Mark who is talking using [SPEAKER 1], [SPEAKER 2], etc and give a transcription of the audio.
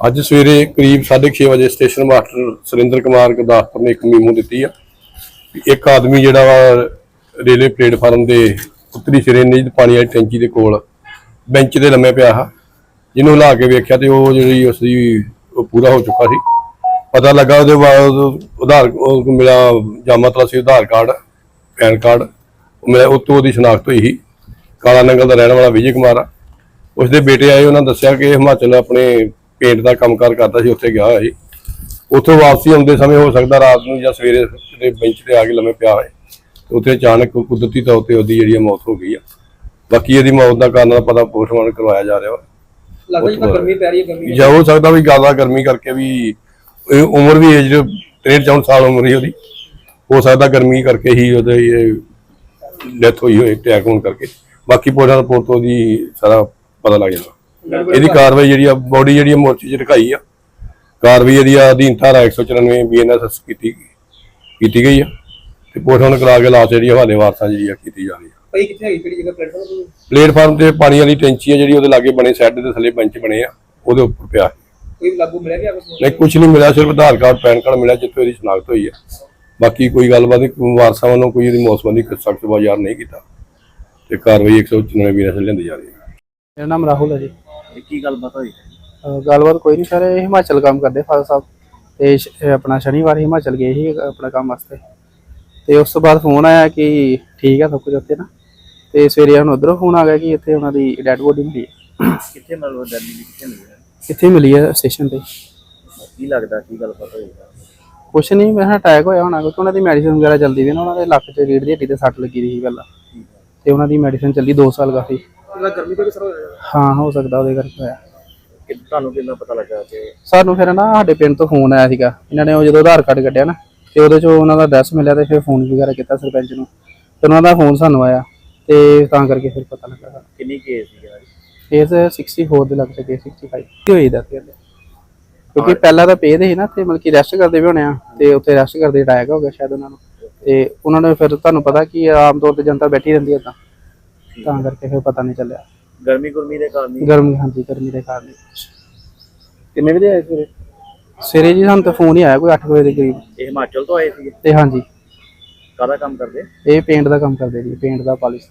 [SPEAKER 1] ਅੱਜ ਸਵੇਰੇ ਕਰੀਬ 6:30 ਵਜੇ ਸਟੇਸ਼ਨ ਮਾਸਟਰ ਸੁਰਿੰਦਰ ਕੁਮਾਰ ਗੁਰਦਾਸਪੁਰ ਨੇ ਇੱਕ ਮੀਮੋ ਦਿੱਤੀ ਆ। ਇੱਕ ਆਦਮੀ ਜਿਹੜਾ ਵਾ ਰੇਲਵੇ ਪਲੇਟਫਾਰਮ ਦੇ ਉੱਤਰੀ ਸਿਰੇ ਨੇ ਪਾਣੀ ਵਾਲੀ ਟੈਂਕੀ ਦੇ ਕੋਲ ਬੈਂਚ ਤੇ ਲੰਮੇ ਪਿਆ ਆ ਜਿਹਨੂੰ ਹਿਲਾ ਕੇ ਵੇਖਿਆ ਤੇ ਉਹ ਜਿਹੜੀ ਉਸ ਦੀ ਉਹ ਪੂਰਾ ਹੋ ਚੁੱਕਾ ਸੀ। ਪਤਾ ਲੱਗਾ ਉਹਦੇ ਬਾਅਦ ਉਧਾਰ ਉਹ ਮਿਲਿਆ ਸੀ ਆਧਾਰ ਕਾਰਡ, ਪੈਨ ਕਾਰਡ ਉਹ ਮਿਲਿਆ ਉਹ ਤੋਂ ਉਹਦੀ ਸ਼ਨਾਖਤ ਹੋਈ ਸੀ। ਕਾਲਾ ਨੰਗਲ ਦਾ ਰਹਿਣ ਵਾਲਾ ਵਿਜੇ ਕੁਮਾਰ ਆ। ਉਸਦੇ ਬੇਟੇ ਆਏ, ਉਹਨਾਂ ਦੱਸਿਆ ਕਿ ਹਿਮਾਚਲ ਆਪਣੇ ਪੇਂਟ ਦਾ ਕੰਮਕਾਰ ਕਰਦਾ ਸੀ ਉੱਥੇ ਗਿਆ ਹੋਇਆ ਸੀ। ਉੱਥੋਂ ਵਾਪਸੀ ਆਉਂਦੇ ਸਮੇਂ ਹੋ ਸਕਦਾ ਰਾਤ ਨੂੰ ਜਾਂ ਸਵੇਰੇ ਕਿਤੇ ਬੈਂਚ ਤੇ ਆ ਕੇ ਲੰਮੇ ਪਿਆ ਹੋਏ ਉੱਥੇ ਅਚਾਨਕ ਕੁਦਰਤੀ ਤੌਰ ਤੇ ਉਹਦੀ ਜਿਹੜੀ ਮੌਤ ਹੋ ਗਈ ਆ। ਬਾਕੀ ਇਹਦੀ ਮੌਤ ਦਾ ਕਾਰਨ ਦਾ ਪਤਾ ਪੋਸਟਮਾਰਟਮ ਕਰਵਾਇਆ ਜਾ ਰਿਹਾ ਵਾ।
[SPEAKER 2] ਲੱਗਦਾ ਜਿੱਦਾਂ ਗਰਮੀ ਪੈ ਰਹੀ ਹੈ ਗਰਮੀ
[SPEAKER 1] ਜਾਂ ਹੋ ਸਕਦਾ ਵੀ ਜ਼ਿਆਦਾ ਗਰਮੀ ਕਰਕੇ ਵੀ ਇਹ ਉਮਰ ਵੀ ਏਜ 63 64 ਸਾਲ ਉਮਰ ਹੀ ਉਹਦੀ। ਹੋ ਸਕਦਾ ਗਰਮੀ ਕਰਕੇ ਹੀ ਉਹਦੇ ਇਹ ਡੈਥ ਹੋਈ ਹੋਏ ਅਟੈਕ ਹੋਣ ਕਰਕੇ। ਬਾਕੀ ਪੋਸਟਮਾਰਟਮ ਰਿਪੋਰਟ ਤੋਂ ਉਹਦੀ ਸਾਰਾ ਪਤਾ ਲੱਗ ਜਾਣਾ ਇਹਦੀ ਕਾਰਵਾਈ ਜਿਹੜੀ ਆ ਬੋਡੀ ਜਿਹੜੀ ਆ ਮੋਰਚੇ 'ਚ ਰਖਾਈ ਆ। ਕਾਰਵਾਈ ਇਹਦੀ ਆ ਅਧੀਨ ਧਾਰਾ 194 ਬੀਐਨਐਸ ਕੀਤੀ ਕੀਤੀ ਗਈ ਆ। ਤੇ ਪੋਸਟਮਾਰਟਮ ਕਰਾ ਕੇ ਲਾਸ਼ ਜਿਹੜੀ ਹਵਾਲੇ ਵਾਰਸਾਂ ਜਿਹੜੀ ਆ ਕੀਤੀ ਜਾ ਰਹੀ ਆ।
[SPEAKER 2] ਭਾਈ ਕਿੱਥੇ ਹੈਗੀ ਕਿਹੜੀ ਜਗ੍ਹਾ ਪਲੇਟਫਾਰਮ ਤੇ?
[SPEAKER 1] ਪਲੇਟਫਾਰਮ ਤੇ ਪਾਣੀ ਵਾਲੀ ਟੈਂਕੀ ਆ ਜਿਹੜੀ ਉਹਦੇ ਲਾਗੇ ਬਣੇ ਸੈੱਡ ਦੇ ਥੱਲੇ ਬੈਂਚ ਬਣੇ ਆ ਉਹਦੇ ਉੱਪਰ ਪਿਆ।
[SPEAKER 2] ਕੋਈ ਲਾਗੂ ਮਿਲਿਆ ਗਿਆ ਕੁਝ
[SPEAKER 1] ਨਹੀਂ ਕੁਝ ਨਹੀਂ ਮਿਲਿਆ ਸਿਰਫ ਆਧਾਰ ਕਾਰਡ ਪੈਨ ਕਾਰਡ ਮਿਲਿਆ ਜਿੱਥੋਂ ਇਹਦੀ ਸ਼ਨਾਖਤ ਹੋਈ ਹੈ ਬਾਕੀ ਕੋਈ ਗੱਲਬਾਤ ਨਹੀਂ ਵਾਰਸਾਂ ਵੱਲੋਂ ਕੋਈ ਇਹਦੀ ਮੌਤ ਸੰਬੰਧੀ ਸਖਤ ਬਾਜ਼ਾਰ ਨਹੀਂ ਕੀਤਾ। ਤੇ ਕਾਰਵਾਈ 194 ਵੀਰਾਂ ਸੇ ਲੈਂਦੀ ਜਾ ਰਹੀ ਹੈ
[SPEAKER 3] ਮੇਰਾ ਨਾਮ ਰਾਹੁਲ ਹੈ ਜੀ।
[SPEAKER 4] ਇਹ ਕੀ ਗੱਲਬਾਤ ਹੋਈ?
[SPEAKER 3] ਅਹ ਗੱਲਬਾਤ ਕੋਈ ਨਹੀਂ ਸਰ ਇਹ ਹਿਮਾਚਲ ਕੰਮ ਕਰਦੇ ਫਾਦਰ ਸਾਹਿਬ। ਤੇ ਸ਼- ਇਹ ਆਪਣਾ ਸ਼ਨੀਵਾਰ ਹਿਮਾਚਲ ਗਏ ਸੀ ਆਪਣਾ ਕੰਮ ਵਾਸਤੇ। ਤੇ ਉਸ ਤੋਂ ਬਾਅਦ ਫੋਨ ਆਇਆ ਕਿ ਠੀਕ ਹੈ ਸਭ ਕੁਝ ਉੱਥੇ ਨਾ। ਤੇ ਸਵੇਰੇ ਹੁਣ ਉਧਰੋਂ ਫੋਨ ਆ ਗਿਆ ਕਿ ਇੱਥੇ ਉਹਨਾਂ ਦੀ ਡੈਡ ਬੋਡੀ ਮਿਲੀ ਹੈ
[SPEAKER 4] ਕਿੱਥੇ ਮਤਲਬ ਦਿੱਲੀ ਦੀ ਕਿੱਥੇ ਮਿਲੀ ਹੈ?
[SPEAKER 3] ਇੱਥੇ ਮਿਲੀ ਹੈ ਸਟੇਸ਼ਨ ਤੇ।
[SPEAKER 4] ਕੀ ਲੱਗਦਾ ਕੀ ਗੱਲਬਾਤ ਹੋਈ?
[SPEAKER 3] ਕੁਛ ਨਹੀਂ ਮੈਂ ਅਟੈਕ ਹੋਇਆ ਹੋਣਾ ਕਿਉਂਕਿ ਉਹਨਾਂ ਦੀ ਮੈਡੀਸਿਨ ਵਗੈਰਾ ਚੱਲਦੀ ਵੀ ਨਾ ਉਹਨਾਂ ਦੇ ਲੱਕ 'ਚ ਰੀੜ ਦੀ ਹੱਡੀ ਤੇ ਸੱਟ ਲੱਗੀ ਰਹੀ ਸੀ ਪਹਿਲਾਂ। ਤੇ ਉਹਨਾਂ ਦੀ ਮੈਡੀਸਿਨ ਚੱਲੀ 2 ਸਾਲ ਕਾਫੀ।
[SPEAKER 2] ਇਹਦਾ ਗਰਮੀ ਕਰਕੇ ਸਰ ਹੋਇਆ?
[SPEAKER 3] ਹਾਂ ਹੋ ਸਕਦਾ ਉਹਦੇ ਕਰਕੇ ਹੋਇਆ।
[SPEAKER 4] ਕਿ ਤੁਹਾਨੂੰ ਕਿੰਨਾ ਪਤਾ ਲੱਗਾ ਕਿ
[SPEAKER 3] ਸਾਨੂੰ ਫਿਰ ਨਾ ਸਾਡੇ ਪਿੰਡ ਤੋਂ ਫੋਨ ਆਇਆ ਸੀਗਾ। ਇਹਨਾਂ ਨੇ ਉਹ ਜਦੋਂ ਆਧਾਰ ਕਾਰਡ ਕੱਢਿਆ ਨਾ ਤੇ ਉਹਦੇ ਚੋਂ ਉਹਨਾਂ ਦਾ ਐਡਰੈਸ ਮਿਲਿਆ ਤੇ ਫਿਰ ਫੋਨ ਵਗੈਰਾ ਕੀਤਾ ਸਰਪੰਚ ਨੂੰ। ਤੇ ਉਹਨਾਂ ਦਾ ਫੋਨ ਸਾਨੂੰ ਆਇਆ ਤੇ ਤਾਂ ਕਰਕੇ ਫਿਰ ਪਤਾ ਲੱਗਾ। ਸਾਨੂੰ।
[SPEAKER 4] ਕਿੰਨੀ ਕੇਸ ਸੀਗਾ
[SPEAKER 3] ਕੇਸ 64 ਦੇ ਲੱਗ ਸਕੇ 65 ਕੀ ਹੋਈ ਦਾ ਕਹਿੰਦੇ ਕਿਉਂਕਿ ਪਹਿਲਾਂ ਤਾਂ ਪੇ ਦੇ ਸੀ ਨਾ ਤੇ ਮਤਲਬ ਕਿ ਰੈਸਟ ਕਰਦੇ ਵੀ ਹੋਣੇ ਆ ਤੇ ਉੱਥੇ ਰੈਸਟ ਕਰਦੇ ਅਟੈਕ ਹੋ ਗਿਆ ਸ਼ਾਇਦ ਉਹਨਾਂ ਨੂੰ। ਤੇ ਉਹਨਾਂ ਨੇ ਫਿਰ ਤੁਹਾਨੂੰ ਪਤਾ ਕਿ ਆਮ ਤੌਰ ਤੇ ਜਨਤਾ ਬੈਠੀ ਰਹਿੰਦੀ ਹੈ ਤਾਂ ਤਾਂ ਕਰਕੇ ਫਿਰ ਪਤਾ ਨਹੀਂ ਚੱਲਿਆ।
[SPEAKER 4] ਗਰਮੀ ਗੁਰਮੀ ਦੇ ਕਾਰਨ ਹੀ।
[SPEAKER 3] ਗਰਮੀ ਹਾਂਜੀ ਗਰਮੀ ਦੇ ਕਾਰਨ
[SPEAKER 4] ਕਿੰਨੇ ਵਜੇ ਆਏ ਸਵੇਰੇ?
[SPEAKER 3] ਸਵੇਰੇ ਜੀ ਸਾਨੂੰ ਤਾਂ ਫੋਨ ਹੀ ਆਇਆ ਕੋਈ 8 ਵਜੇ ਦੇ ਕਰੀਬ।
[SPEAKER 4] ਇਹ ਹਿਮਾਚਲ ਤੋਂ ਆਏ ਸੀਗੇ?
[SPEAKER 3] ਤੇ ਹਾਂਜੀ।
[SPEAKER 4] ਕਾਹਦਾ ਕੰਮ ਕਰਦੇ?
[SPEAKER 3] ਇਹ ਪੇਂਟ ਦਾ ਕੰਮ ਕਰਦੇ ਜੀ ਪੇਂਟ ਦਾ ਪਾਲਿਸ਼